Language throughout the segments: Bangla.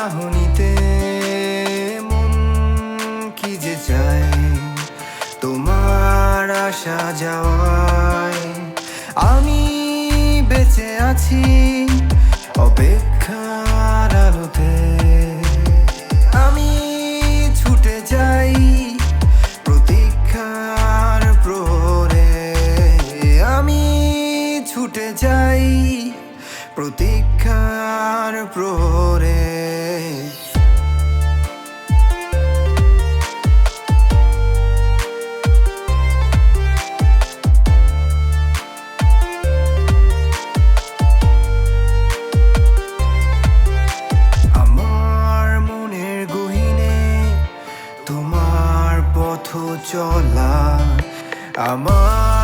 চাহনিতে মন কি যে চায়? তোমার আসা যাওয়ায় আমি বেঁচে আছি অপেক্ষার আলোতে। আমি ছুটে যাই প্রতীক্ষার প্রহরে। আমি ছুটে যাই প্রতীক্ষার প্রহরে। চলা আমার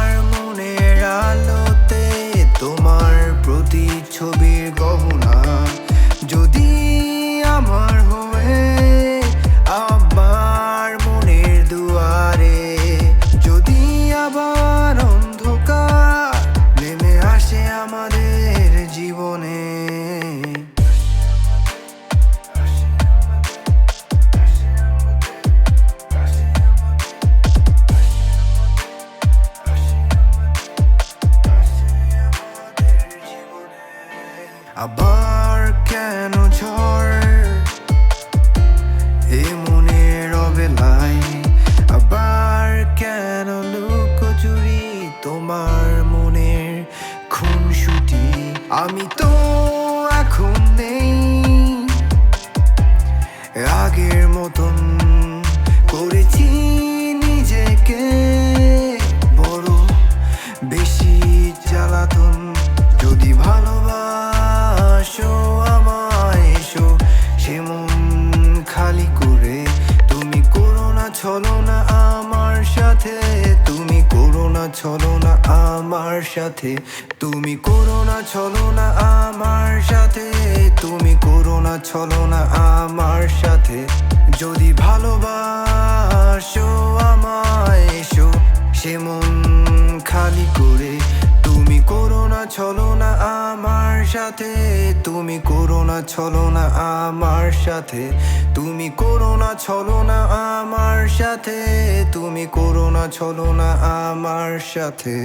আবার কেন ঝড়? এ মনের অবেলায় আবার কেন লুকোচুরি? তোমার মনের খুনসুটি। আমি তো এখন ছলো না আমার সাথে, তুমি করো না ছলো না আমার সাথে। তুমি করো না ছলো না আমার সাথে, তুমি করো না ছলো না আমার সাথে। যদি ভালোবাসো আমায়, এসো সে মন খালি করে। তুমি করো না আমার সাথে, তুমি করো না ছলো না আমার সাথে। তুমি করো না ছলো না আমার সাথে। তুমি করো না ছলো না আমার সাথে।